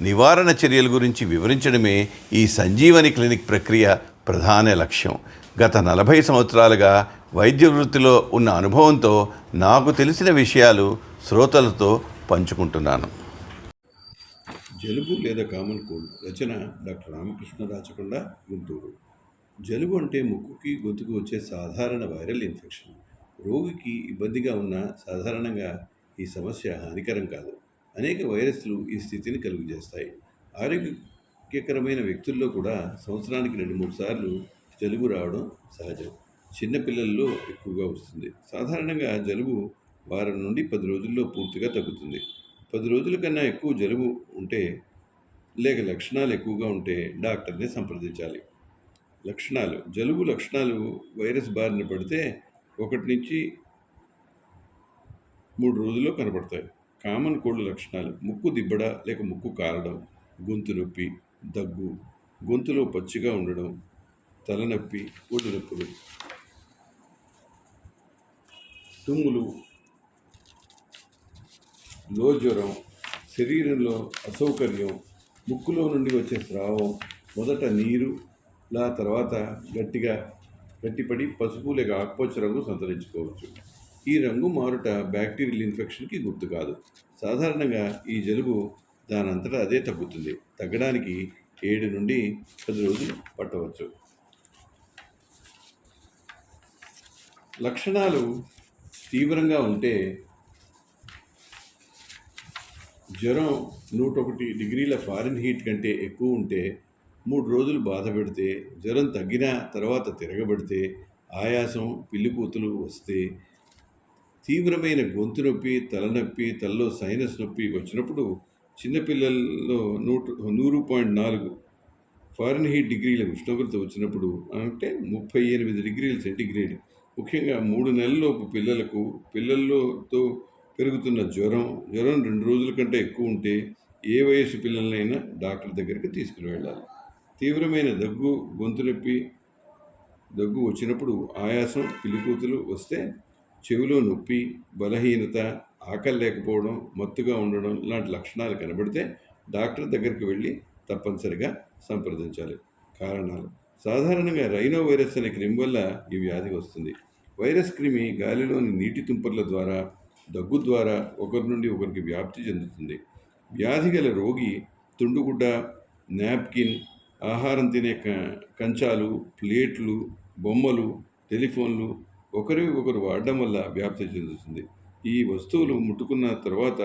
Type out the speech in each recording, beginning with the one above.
నివారణ చర్యల గురించి వివరించడమే ఈ సంజీవని క్లినిక్ ప్రక్రియ ప్రధాన లక్ష్యం. గత నలభై సంవత్సరాలుగా వైద్య వృత్తిలో ఉన్న అనుభవంతో నాకు తెలిసిన విషయాలు శ్రోతలతో పంచుకుంటున్నాను. జలుబు లేదా కామన్ కోల్డ్ రచన డాక్టర్ రామకృష్ణ రాచకొండ గుంటూరు. జలుబు అంటే ముక్కుకి గొంతుకు వచ్చే సాధారణ వైరల్ ఇన్ఫెక్షన్. రోగికి ఇబ్బందిగా ఉన్న సాధారణంగా ఈ సమస్య హానికరం కాదు. అనేక వైరస్లు ఈ స్థితిని కలుగజేస్తాయి. ఆరోగ్యకరమైన వ్యక్తుల్లో కూడా సంవత్సరానికి రెండు మూడు సార్లు జలుబు రావడం సహజం. చిన్నపిల్లల్లో ఎక్కువగా వస్తుంది. సాధారణంగా జలుబు వారం నుండి పది రోజుల్లో పూర్తిగా తగ్గుతుంది. పది రోజుల కన్నా ఎక్కువ జలుబు ఉంటే లేక లక్షణాలు ఎక్కువగా ఉంటే డాక్టర్ని సంప్రదించాలి. లక్షణాలు. జలుబు లక్షణాలు వైరస్ బారిన పడితే ఒకటి నుంచి మూడు రోజుల్లో కనపడతాయి. కామన్ కోల్డ్ లక్షణాలు. ముక్కు దిబ్బడ లేక ముక్కు కారడం గొంతు నొప్పి దగ్గు గొంతులో పచ్చిగా ఉండడం తలనొప్పి ఒడి నొప్పులు. తుమ్ములు లో జ్వరం శరీరంలో అసౌకర్యం ముక్కులో నుండి వచ్చే స్రావం మొదట నీరు లా తర్వాత గట్టిగా గట్టిపడి పసుపు లేక ఆకుపచ్చ రంగు సంతరించుకోవచ్చు. ఈ రంగు మారుట బ్యాక్టీరియల్ ఇన్ఫెక్షన్కి గుర్తు కాదు. సాధారణంగా ఈ జలుబు దానంతటా అదే తగ్గుతుంది. తగ్గడానికి ఏడు నుండి పది రోజులు పట్టవచ్చు. లక్షణాలు తీవ్రంగా ఉంటే జ్వరం నూట ఒకటి డిగ్రీల ఫారెన్ హీట్ కంటే ఎక్కువ ఉంటే మూడు రోజులు బాధ పెడితే జ్వరం తగ్గిన తర్వాత తిరగబడితే ఆయాసం పిల్లికూతులు వస్తే తీవ్రమైన గొంతు నొప్పి తలనొప్పి తలలో సైనస్ నొప్పి వచ్చినప్పుడు చిన్నపిల్లల్లో నూట నూరు పాయింట్ నాలుగు ఫారెన్ హీట్ డిగ్రీల ఉష్ణోగ్రత వచ్చినప్పుడు అంటే ముప్పై ఎనిమిది డిగ్రీల సెంటిగ్రేడ్. ముఖ్యంగా మూడు నెలల్లోపు పిల్లలకు పిల్లల్లోతో పెరుగుతున్న జ్వరం జ్వరం రెండు రోజుల కంటే ఎక్కువ ఉంటే ఏ వయసు పిల్లలైనా డాక్టర్ దగ్గరికి తీసుకుని వెళ్ళాలి తీవ్రమైన దగ్గు గొంతు నొప్పి దగ్గు వచ్చినప్పుడు ఆయాసం పిలికూతులు వస్తే చెవిలో నొప్పి బలహీనత ఆకలి లేకపోవడం మత్తుగా ఉండడం లాంటి లక్షణాలు కనబడితే డాక్టర్ దగ్గరికి వెళ్ళి తప్పనిసరిగా సంప్రదించాలి. కారణాలు. సాధారణంగా రైనో వైరస్ అనే క్రిమి వల్ల ఈ వ్యాధి వస్తుంది. వైరస్ క్రిమి గాలిలోని నీటి తుంపర్ల ద్వారా దగ్గు ద్వారా ఒకరి నుండి ఒకరికి వ్యాప్తి చెందుతుంది. వ్యాధి గల రోగి తుండుగుడ్డ నాప్కిన్ ఆహారం తినే క కంచాలు ప్లేట్లు బొమ్మలు టెలిఫోన్లు ఒకరి ఒకరు వాడడం వల్ల వ్యాప్తి చెందుతుంది. ఈ వస్తువులు ముట్టుకున్న తర్వాత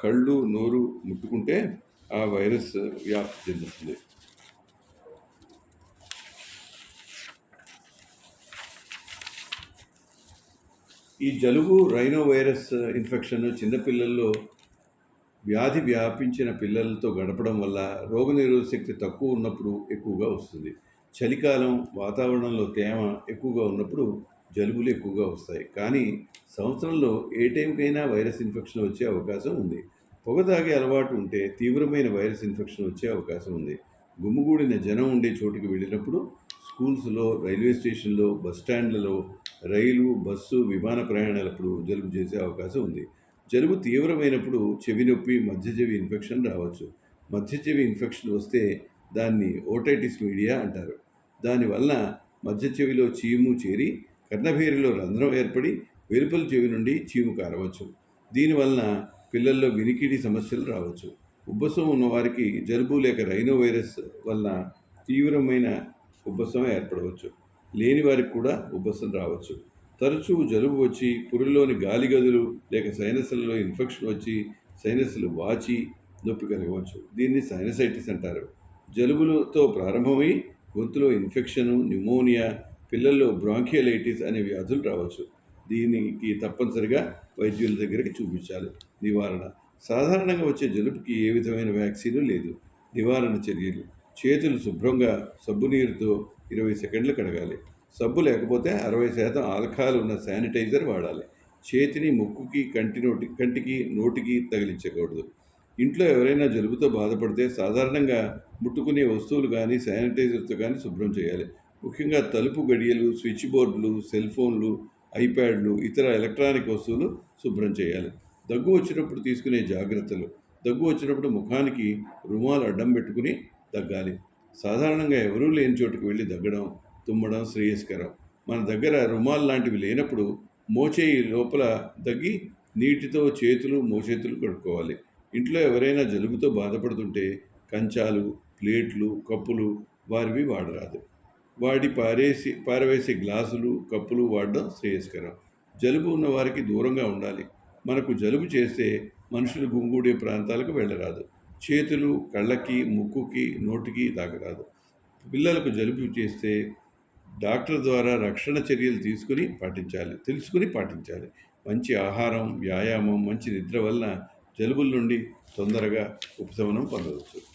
కళ్ళు నోరు ముట్టుకుంటే ఆ వైరస్ వ్యాప్తి చెందుతుంది. ఈ జలుబు రైనో వైరస్ ఇన్ఫెక్షన్ చిన్నపిల్లల్లో వ్యాధి వ్యాపించిన పిల్లలతో గడపడం వల్ల రోగనిరోధక శక్తి తక్కువ ఉన్నప్పుడు ఎక్కువగా వస్తుంది. చలికాలం వాతావరణంలో తేమ ఎక్కువగా ఉన్నప్పుడు జలుబులు ఎక్కువగా వస్తాయి. కానీ సంవత్సరంలో ఏ టైంకైనా వైరస్ ఇన్ఫెక్షన్ వచ్చే అవకాశం ఉంది. పొగ తాగే అలవాటు ఉంటే తీవ్రమైన వైరస్ ఇన్ఫెక్షన్ వచ్చే అవకాశం ఉంది. గుమ్ముగూడిన జనం ఉండే చోటుకి వెళ్ళినప్పుడు స్కూల్స్లో రైల్వే స్టేషన్లో బస్ స్టాండ్లలో రైలు బస్సు విమాన ప్రయాణాలప్పుడు జలుబు చేసే అవకాశం ఉంది. జలుబు తీవ్రమైనప్పుడు చెవి నొప్పి మధ్య చెవి ఇన్ఫెక్షన్ రావచ్చు. మధ్య చెవి ఇన్ఫెక్షన్ వస్తే దాన్ని ఓటైటిస్ మీడియా అంటారు. దానివల్ల మధ్య చెవిలో చీము చేరి కర్ణభేరిలో రంధ్రం ఏర్పడి వెలుపల చెవి నుండి చీము కారవచ్చు. దీనివలన పిల్లల్లో వినికిడి సమస్యలు రావచ్చు. ఉబ్బసం ఉన్నవారికి జలుబు లేక రైనో వైరస్ వలన తీవ్రమైన ఉబ్బసం ఏర్పడవచ్చు. లేని వారికి కూడా ఉబ్బసం రావచ్చు. తరచూ జలుబు వచ్చి పురుల్లోని గాలి గదులు లేక సైనస్లలో ఇన్ఫెక్షన్ వచ్చి సైనస్లు వాచి నొప్పి కలగవచ్చు. దీన్ని సైనసైటిస్ అంటారు. జలుబులతో ప్రారంభమై గొంతులో ఇన్ఫెక్షను న్యూమోనియా పిల్లల్లో బ్రాంకియలైటిస్ అనే వ్యాధులు రావచ్చు. దీనికి తప్పనిసరిగా వైద్యుల దగ్గరికి చూపించాలి. నివారణ. సాధారణంగా వచ్చే జలుబుకి ఏ విధమైన వ్యాక్సిన్ లేదు. నివారణ చర్యలు. చేతులు శుభ్రంగా సబ్బు నీరుతో ఇరవై సెకండ్లు కడగాలి. సబ్బు లేకపోతే అరవై శాతం ఆల్కహాల్ ఉన్న శానిటైజర్ వాడాలి. చేతిని ముక్కుకి కంటి నోటి కంటికి నోటికి తగిలించకూడదు. ఇంట్లో ఎవరైనా జలుబుతో బాధపడితే సాధారణంగా ముట్టుకునే వస్తువులు కానీ శానిటైజర్తో కానీ శుభ్రం చేయాలి. ముఖ్యంగా తలుపు గడియలు స్విచ్ బోర్డులు సెల్ ఫోన్లు ఐప్యాడ్లు ఇతర ఎలక్ట్రానిక్ వస్తువులు శుభ్రం చేయాలి. దగ్గు వచ్చినప్పుడు తీసుకునే జాగ్రత్తలు. దగ్గు వచ్చినప్పుడు ముఖానికి రుమాలు అడ్డం పెట్టుకుని దగ్గాలి. సాధారణంగా ఎవరూ లేని చోటుకు వెళ్ళి దగ్గడం తుమ్మడం శ్రేయస్కరం. మన దగ్గర రుమాల్ లాంటివి లేనప్పుడు మోచేయి లోపల దగ్గి నీటితో చేతులు మోచేతులు కడుక్కోవాలి. ఇంట్లో ఎవరైనా జలుబుతో బాధపడుతుంటే కంచాలు ప్లేట్లు కప్పులు వారివి వాడరాదు. వాడి పారేసి పారవేసే గ్లాసులు కప్పులు వాడడం శ్రేయస్కరం. జలుబు ఉన్న వారికి దూరంగా ఉండాలి. మనకు జలుబు చేస్తే మనుషులు గుంగూడే ప్రాంతాలకు వెళ్ళరాదు. చేతులు కళ్ళకి ముక్కుకి నోటికి తాకరాదు. పిల్లలకు జలుబు చేస్తే డాక్టర్ ద్వారా రక్షణ చర్యలు తీసుకుని పాటించాలి తెలుసుకుని పాటించాలి. మంచి ఆహారం వ్యాయామం మంచి నిద్ర వలన జలుబుల నుండి తొందరగా ఉపశమనం పొందవచ్చు.